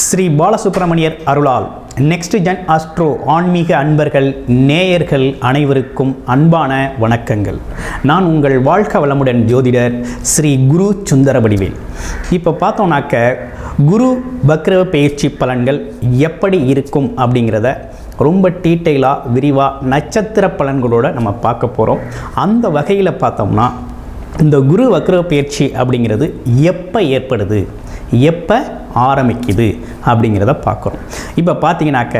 ஸ்ரீ பாலசுப்ரமணியர் அருளால். Next gen astro ஆன்மீக அன்பர்கள் நேயர்கள் அனைவருக்கும் அன்பான வணக்கங்கள். நான் உங்கள் வாழ்க்க வளமுடன் ஜோதிடர் ஸ்ரீ குரு சுந்தரவடிவேல். இப்போ பார்த்தோம்னாக்க குரு பக்ரவ பயிற்சி பலன்கள் எப்படி இருக்கும் அப்படிங்கிறத ரொம்ப டீட்டெயிலாக விரிவாக நட்சத்திர பலன்களோடு நம்ம பார்க்க போகிறோம் அந்த வகையில் பார்த்தோம்னா இந்த குரு வக்ரவ பயிற்சி அப்படிங்கிறது எப்போ ஏற்படுது? எப்போ ஆரம்பிக்குது அப்படிங்கிறத பார்க்குறோம். இப்போ பார்த்தீங்கன்னாக்க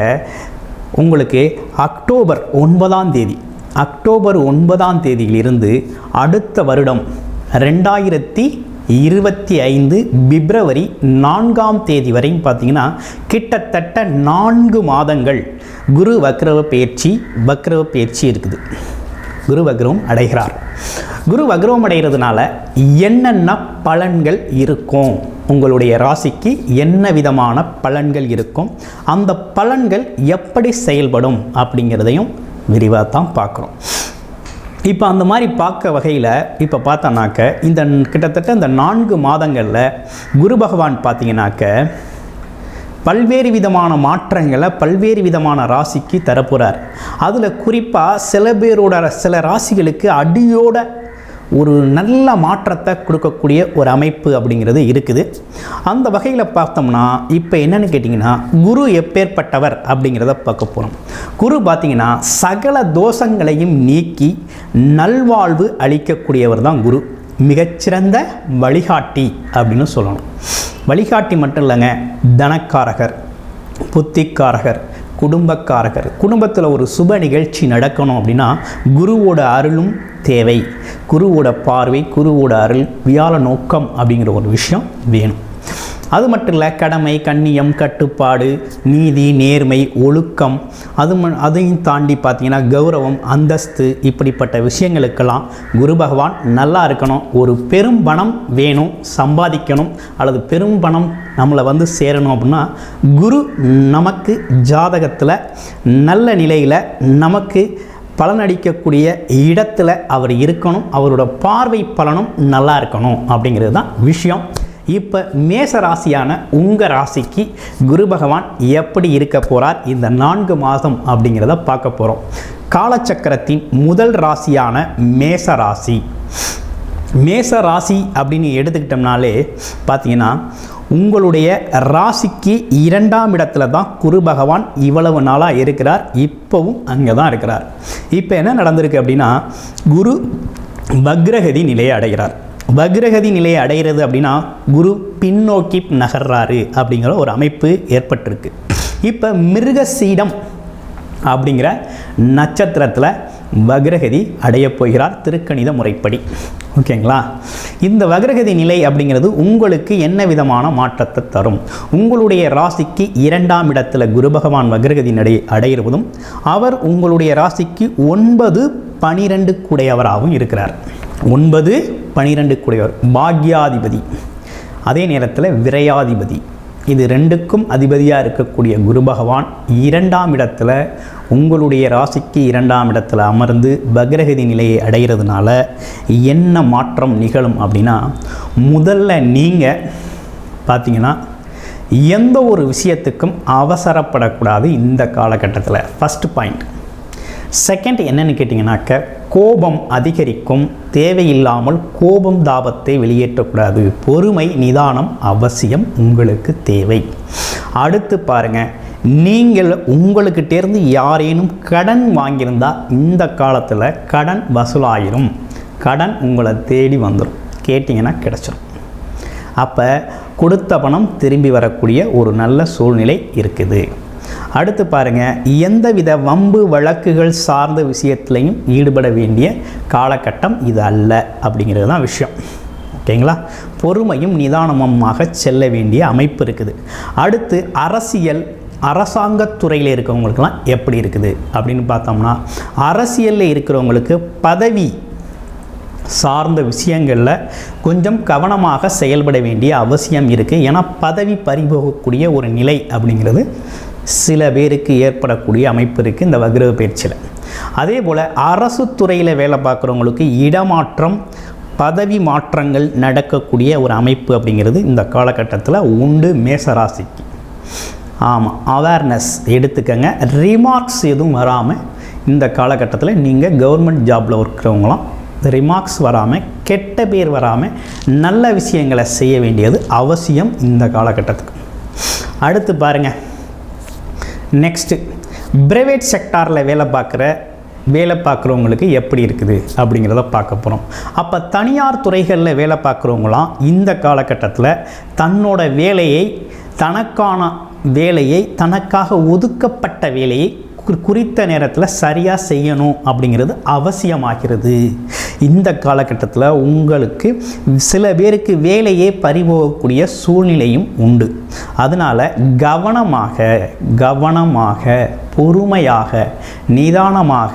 உங்களுக்கு அக்டோபர் ஒன்பதாம் தேதி அக்டோபர் ஒன்பதாம் தேதியிலிருந்து அடுத்த வருடம் ரெண்டாயிரத்தி இருபத்தி ஐந்து பிப்ரவரி நான்காம் தேதி வரையும் பார்த்தீங்கன்னா கிட்டத்தட்ட நான்கு மாதங்கள் குரு வக்ரவ பயிற்சி வக்ரவ பயிற்சி இருக்குது. குரு வக்ரவம் அடைகிறார். குரு வக்ரவம் அடைகிறதுனால என்னென்ன பலன்கள் இருக்கும்? உங்களுடைய ராசிக்கு என்ன விதமான பலன்கள் இருக்கும்? அந்த பலன்கள் எப்படி செயல்படும் அப்படிங்கிறதையும் விரிவாக தான் பார்க்குறோம். இப்போ அந்த மாதிரி பார்க்க வகையில் இப்போ பார்த்தோன்னாக்க இந்த கிட்டத்தட்ட இந்த நான்கு மாதங்களில் குரு பகவான் பார்த்தீங்கன்னாக்க பல்வேறு விதமான மாற்றங்களை பல்வேறு விதமான ராசிக்கு தரப்போகிறார் அதில் குறிப்பாக சில பேரோட சில ராசிகளுக்கு அடியோட ஒரு நல்ல மாற்றத்தை கொடுக்கக்கூடிய ஒரு அமைப்பு அப்படிங்கிறது இருக்குது. அந்த வகையில் பார்த்தோம்னா இப்போ என்னென்னு கேட்டிங்கன்னா குரு எப்பேற்பட்டவர் அப்படிங்கிறத பார்க்க போகிறோம் குரு பார்த்திங்கன்னா சகல தோஷங்களையும் நீக்கி நல்வாழ்வு அளிக்கக்கூடியவர் தான் குரு. மிகச்சிறந்த வழிகாட்டி அப்படின்னு சொல்லணும். வழிகாட்டி மட்டும் இல்லைங்க தனக்காரகர் புத்திக்காரகர் குடும்பக்காரகர் குடும்பத்தில் ஒரு சுப நிகழ்ச்சி நடக்கணும் அப்படின்னா குருவோட அருளும் தேவை. குருவோட பார்வை குருவோட அருள் வியாழ நோக்கம் அப்படிங்கிற ஒரு விஷயம் வேணும். அது மட்டும் இல்லை கடமை கண்ணியம் கட்டுப்பாடு நீதி நேர்மை ஒழுக்கம். அது அதையும் தாண்டி பார்த்தீங்கன்னா கௌரவம் அந்தஸ்து இப்படிப்பட்ட விஷயங்களுக்கெல்லாம் குரு பகவான் நல்லா இருக்கணும். ஒரு பெரும் பணம் வேணும் சம்பாதிக்கணும் அல்லது பெரும் பணம் நம்மளை வந்து சேரணும் அப்படின்னா குரு நமக்கு ஜாதகத்தில் நல்ல நிலையில் நமக்கு பலனடிக்கக்கூடிய இடத்துல அவர் இருக்கணும். அவரோட பார்வை பலனும் நல்லா இருக்கணும் அப்படிங்கிறது தான் விஷயம். இப்போ மேச ராசியான உங்கள் ராசிக்கு குரு பகவான் எப்படி இருக்க போகிறார் இந்த நான்கு மாதம் அப்படிங்கிறத பார்க்க போகிறோம் காலச்சக்கரத்தின் முதல் ராசியான மேச ராசி. மேச ராசி அப்படின்னு எடுத்துக்கிட்டோம்னாலே பார்த்தீங்கன்னா உங்களுடைய ராசிக்கு இரண்டாம் இடத்துல தான் குரு பகவான் இவ்வளவு நாளாக இருக்கிறார் இப்போவும் அங்கே தான் இருக்கிறார். இப்போ என்ன நடந்திருக்கு அப்படின்னா குரு பக்ரகதி நிலையை அடைகிறார். வக்ரகதி நிலையை அடைகிறது அப்படின்னா குரு பின்னோக்கி நகர்றாரு அப்படிங்கிற ஒரு அமைப்பு ஏற்பட்டிருக்கு. இப்போ மிருகசீடம் அப்படிங்கிற நட்சத்திரத்தில் வக்ரகதி அடையப் போகிறார் திருக்கணித முறைப்படி. ஓகேங்களா? இந்த வக்ரகதி நிலை அப்படிங்கிறது உங்களுக்கு என்ன விதமான மாற்றத்தை தரும்? உங்களுடைய ராசிக்கு இரண்டாம் இடத்துல குரு பகவான் வக்ரகதி நடை அடைகிறதும் அவர் உங்களுடைய ராசிக்கு ஒன்பது பனிரெண்டு கூடையவராகவும் இருக்கிறார். ஒன்பது பனிரெண்டு கூடையவர் பாக்யாதிபதி. அதே நேரத்தில் விரையாதிபதி. இது ரெண்டுக்கும் அதிபதியாக இருக்கக்கூடிய குரு பகவான் இரண்டாம் இடத்துல உங்களுடைய ராசிக்கு இரண்டாம் இடத்துல அமர்ந்து பக்ரகதி நிலையை அடைகிறதுனால என்ன மாற்றம் நிகழும் அப்படின்னா முதல்ல நீங்கள் பார்த்தீங்கன்னா எந்த ஒரு விஷயத்துக்கும் அவசரப்படக்கூடாது இந்த காலகட்டத்தில். ஃபஸ்ட் பாயிண்ட் செகண்ட் என்னன்னு கேட்டிங்கனாக்க கோபம் அதிகரிக்கும் தேவையில்லாமல் கோபம் தாபத்தை வெளியேற்றக்கூடாது. பொறுமை நிதானம் அவசியம் உங்களுக்கு தேவை. அடுத்து பாருங்கள் நீங்கள் உங்களுக்கிட்டேருந்து யாரேனும் கடன் வாங்கியிருந்தால் இந்த காலத்தில் கடன் வசூலாயிரும். கடன் உங்களை தேடி வந்துடும் கேட்டிங்கன்னா கிடச்சிடும் அப்போ கொடுத்த பணம் திரும்பி வரக்கூடிய ஒரு நல்ல சூழ்நிலை இருக்குது. அடுத்து பாருங்கள் எந்தவித வம்பு வழக்குகள் சார்ந்த விஷயத்துலையும் ஈடுபட வேண்டிய காலகட்டம் இது அல்ல அப்படிங்கிறது தான் விஷயம். ஓகேங்களா? பொறுமையும் நிதானமுமாக செல்ல வேண்டிய அமைப்பு இருக்குது. அடுத்து அரசியல் அரசாங்கத்துறையில் இருக்கிறவங்களுக்கெல்லாம் எப்படி இருக்குது அப்படின்னு பார்த்தோம்னா அரசியலில் இருக்கிறவங்களுக்கு பதவி சார்ந்த விஷயங்களில் கொஞ்சம் கவனமாக செயல்பட வேண்டிய அவசியம் இருக்குது ஏன்னா பதவி பறிபோகக்கூடிய ஒரு நிலை அப்படிங்கிறது சில பேருக்கு ஏற்படக்கூடிய அமைப்பு இருக்குது இந்த வக்ரவ பயிற்சியில். அதே போல் அரசு துறையில் வேலை பார்க்குறவங்களுக்கு இடமாற்றம் பதவி மாற்றங்கள் நடக்கக்கூடிய ஒரு அமைப்பு அப்படிங்கிறது இந்த காலகட்டத்தில் உண்டு மேசராசிக்கு. ஆமாம் அவேர்னஸ் எடுத்துக்கங்க. ரிமார்க்ஸ் எதுவும் வராமல் இந்த காலகட்டத்தில் நீங்கள் கவர்மெண்ட் ஜாபில் இருக்கிறவங்களாம் ரிமார்க்ஸ் வராமல் கெட்ட பேர் வராமல் நல்ல விஷயங்களை செய்ய வேண்டியது அவசியம் இந்த காலகட்டத்துக்கு. அடுத்து பாருங்கள் நெக்ஸ்ட்டு ப்ரைவேட் செக்டாரில் வேலை பார்க்குற வேலை பார்க்குறவங்களுக்கு எப்படி இருக்குது அப்படிங்கிறத பார்க்க போகிறோம் அப்போ தனியார் துறைகளில் வேலை பார்க்குறவங்களாம் இந்த காலகட்டத்தில் தன்னோட வேலையை தனக்கான வேலையை தனக்காக ஒதுக்கப்பட்ட வேலையை குறித்த நேரத்தில் சரியாக செய்யணும் அப்படிங்கிறது அவசியமாகிறது. இந்த காலகட்டத்தில் உங்களுக்கு சில பேருக்கு வேலையே பறிபோகக்கூடிய சூழ்நிலையும் உண்டு. அதனால் கவனமாக கவனமாக பொறுமையாக நிதானமாக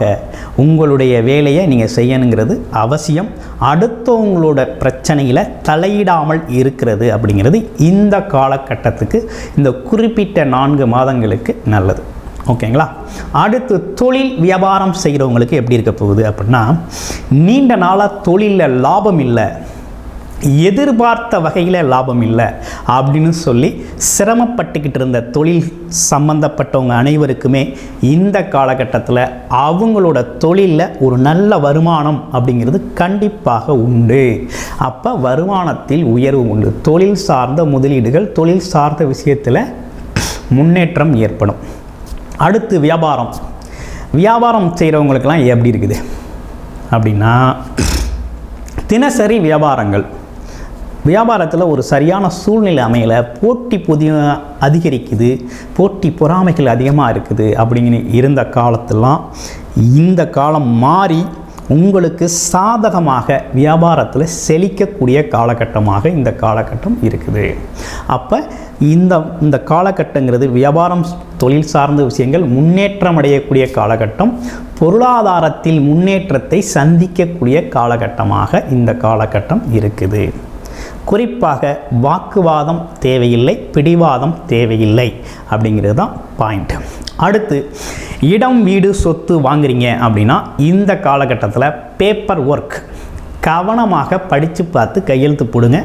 உங்களுடைய வேலையை நீங்கள் செய்யணுங்கிறது அவசியம். அடுத்தவங்களோட பிரச்சனையில் தலையிடாமல் இருக்கிறது அப்படிங்கிறது இந்த காலகட்டத்துக்கு இந்த குறிப்பிட்ட நான்கு மாதங்களுக்கு நல்லது. ஓகேங்களா? அடுத்து தொழில் வியாபாரம் செய்கிறவங்களுக்கு எப்படி இருக்க போகுது அப்படின்னா நீண்ட நாளாக தொழிலில் லாபம் இல்லை. எதிர்பார்த்த வகையில் லாபம் இல்லை அப்படின்னு சொல்லி சிரமப்பட்டுக்கிட்டு இருந்த தொழில் சம்பந்தப்பட்டவங்க அனைவருக்குமே இந்த காலகட்டத்தில் அவங்களோட தொழிலில் ஒரு நல்ல வருமானம் அப்படிங்கிறது கண்டிப்பாக உண்டு. அப்போ வருமானத்தில் உயர்வு உண்டு. தொழில் சார்ந்த முதலீடுகள் தொழில் சார்ந்த விஷயத்தில் முன்னேற்றம் ஏற்படும். அடுத்து வியாபாரம். வியாபாரம் செய்கிறவங்களுக்கெல்லாம் எப்படி இருக்குது? அப்படின்னா தினசரி வியாபாரங்கள். வியாபாரத்தில் ஒரு சரியான சூழ்நிலை அமையலை போட்டி புதிய அதிகரிக்குது போட்டி பொறாமைகள் அதிகமாக இருக்குது அப்படிங்கிற இருந்த காலத்திலாம் இந்த காலம் மாறி உங்களுக்கு சாதகமாக வியாபாரத்தில் செழிக்கக்கூடிய காலகட்டமாக இந்த காலகட்டம் இருக்குது. அப்போ இந்த இந்த காலகட்டங்கிறது வியாபாரம் தொழில் சார்ந்த விஷயங்கள் முன்னேற்றம் அடையக்கூடிய காலகட்டம் பொருளாதாரத்தில் முன்னேற்றத்தை சந்திக்கக்கூடிய காலகட்டமாக இந்த காலகட்டம் இருக்குது. குறிப்பாக வாக்குவாதம் தேவையில்லை பிடிவாதம் தேவையில்லை அப்படிங்கிறது தான் பாயிண்ட் அடுத்து இடம் வீடு சொத்து வாங்குறீங்க அப்படின்னா இந்த காலகட்டத்தில் பேப்பர் ஒர்க் கவனமாக படித்து பார்த்து கையெழுத்து போடுங்க.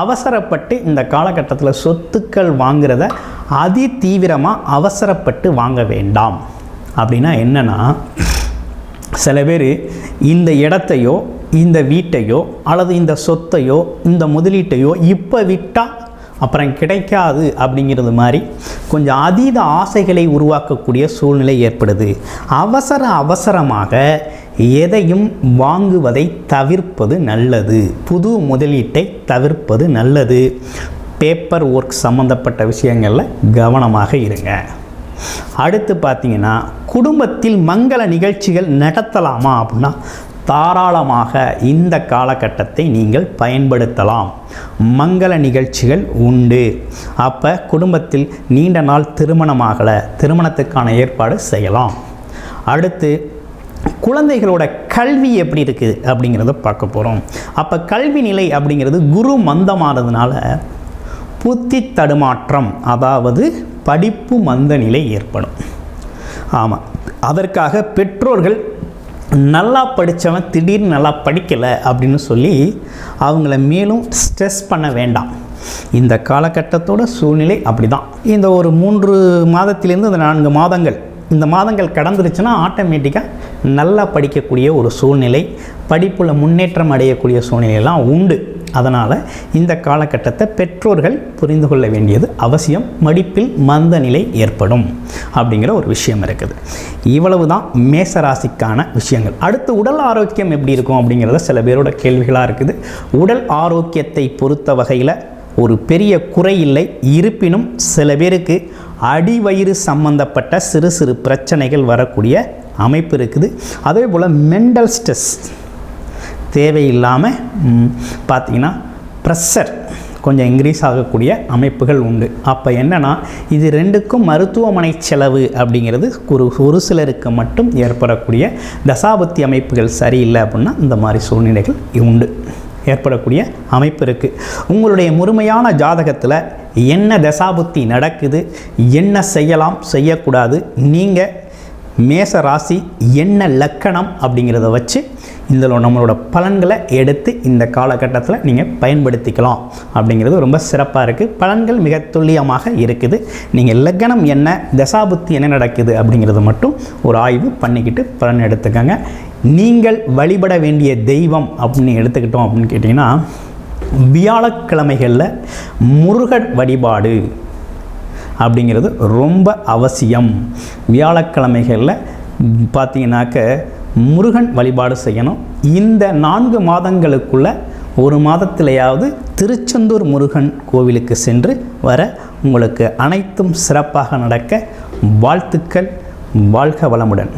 அவசரப்பட்டு இந்த காலகட்டத்தில் சொத்துக்கள் வாங்குறத அதி தீவிரமாக அவசரப்பட்டு வாங்க வேண்டாம். அப்படின்னா என்னென்னா சில பேர் இந்த இடத்தையோ இந்த வீட்டையோ அல்லது இந்த சொத்தையோ இந்த முதலீட்டையோ இப்போ விட்டால் அப்புறம் கிடைக்காது அப்படிங்கிறது மாதிரி கொஞ்சம் அதீத ஆசைகளை உருவாக்கக்கூடிய சூழ்நிலை ஏற்படுது. அவசர அவசரமாக எதையும் வாங்குவதை தவிர்ப்பது நல்லது. புது முதலீட்டை தவிர்ப்பது நல்லது. பேப்பர் ஒர்க் சம்மந்தப்பட்ட விஷயங்களில் கவனமாக இருங்க. அடுத்து பார்த்தீங்கன்னா குடும்பத்தில் மங்கள நிகழ்ச்சிகள் நடத்தலாமா அப்படின்னா தாராளமாக இந்த காலகட்டத்தை நீங்கள் பயன்படுத்தலாம். மங்கள நிகழ்ச்சிகள் உண்டு. அப்போ குடும்பத்தில் நீண்ட நாள் திருமணமாகலை திருமணத்துக்கான ஏற்பாடு செய்யலாம். அடுத்து குழந்தைகளோட கல்வி எப்படி இருக்குது அப்படிங்கிறத பார்க்க போகிறோம் அப்போ கல்வி நிலை அப்படிங்கிறது குரு மந்தமானதுனால புத்தி தடுமாற்றம் அதாவது படிப்பு மந்த நிலை ஏற்படும். ஆமாம் அதற்காக பெற்றோர்கள் நல்லா படித்தவன் திடீர்னு நல்லா படிக்கலை அப்படின்னு சொல்லி அவங்கள மேலும் ஸ்ட்ரெஸ் பண்ண வேண்டாம். இந்த காலகட்டத்தோட சூழ்நிலை அப்படி தான் இந்த ஒரு மூன்று மாதத்திலேருந்து இந்த நான்கு மாதங்கள் இந்த மாதங்கள் கடந்துருச்சுன்னா ஆட்டோமேட்டிக்காக நல்லா படிக்கக்கூடிய ஒரு சூழ்நிலை படிப்பில் முன்னேற்றம் அடையக்கூடிய சூழ்நிலையெல்லாம் உண்டு. அதனால் இந்த காலகட்டத்தை பெற்றோர்கள் புரிந்து கொள்ள வேண்டியது அவசியம். மடிப்பில் மந்த நிலை ஏற்படும் அப்படிங்கிற ஒரு விஷயம் இருக்குது. இவ்வளவு தான் மேசராசிக்கான விஷயங்கள். அடுத்து உடல் ஆரோக்கியம் எப்படி இருக்கும் அப்படிங்கிறத சில பேரோட கேள்விகளாக இருக்குது. உடல் ஆரோக்கியத்தை பொறுத்த வகையில் ஒரு பெரிய குறை இல்லை. இருப்பினும் சில பேருக்கு அடிவயிறு சம்பந்தப்பட்ட சிறு சிறு பிரச்சனைகள் வரக்கூடிய அமைப்பு இருக்குது. அதே போல் மெண்டல் ஸ்ட்ரெஸ் தேவையில்லாமல் பார்த்தீங்கன்னா ப்ரெஷர் கொஞ்சம் இன்க்ரீஸ் ஆகக்கூடிய அமைப்புகள் உண்டு. அப்போ என்னென்னா இது ரெண்டுக்கும் மருத்துவமனை செலவு அப்படிங்கிறது ஒரு ஒரு சிலருக்கு மட்டும் ஏற்படக்கூடிய தசாபத்தி அமைப்புகள் சரியில்லை அப்படின்னா இந்த மாதிரி சூழ்நிலைகள் உண்டு. ஏற்படக்கூடிய அமைப்பு இருக்குது உங்களுடைய முழுமையான ஜாதகத்தில் என்ன தசாபுத்தி நடக்குது என்ன செய்யலாம் செய்யக்கூடாது நீங்கள் மேச ராசி என்ன லக்கணம் அப்படிங்கிறத வச்சு இதில் நம்மளோட பலன்களை எடுத்து இந்த காலகட்டத்தில் நீங்கள் பயன்படுத்திக்கலாம் அப்படிங்கிறது ரொம்ப சிறப்பாக இருக்குது. பலன்கள் மிக துல்லியமாக இருக்குது. நீங்கள் லக்னம் என்ன தசாபுத்தி என்ன நடக்குது அப்படிங்கிறது மட்டும் ஒரு ஆய்வு பண்ணிக்கிட்டு பலன் எடுத்துக்கோங்க. நீங்கள் வழிபட வேண்டிய தெய்வம் அப்படின்னு எடுத்துக்கிட்டோம் அப்படின்னு கேட்டிங்கன்னா வியாழக்கிழமைகளில் முருகன் வழிபாடு அப்படிங்கிறது ரொம்ப அவசியம். வியாழக்கிழமைகளில் பார்த்தீங்கன்னாக்க முருகன் வழிபாடு செய்யணும். இந்த நான்கு மாதங்களுக்குள்ள ஒரு மாதத்திலேயாவது திருச்செந்தூர் முருகன் கோவிலுக்கு சென்று வர உங்களுக்கு அனைத்தும் சிறப்பாக நடக்க வாழ்த்துக்கள். வாழ்க வளமுடன்.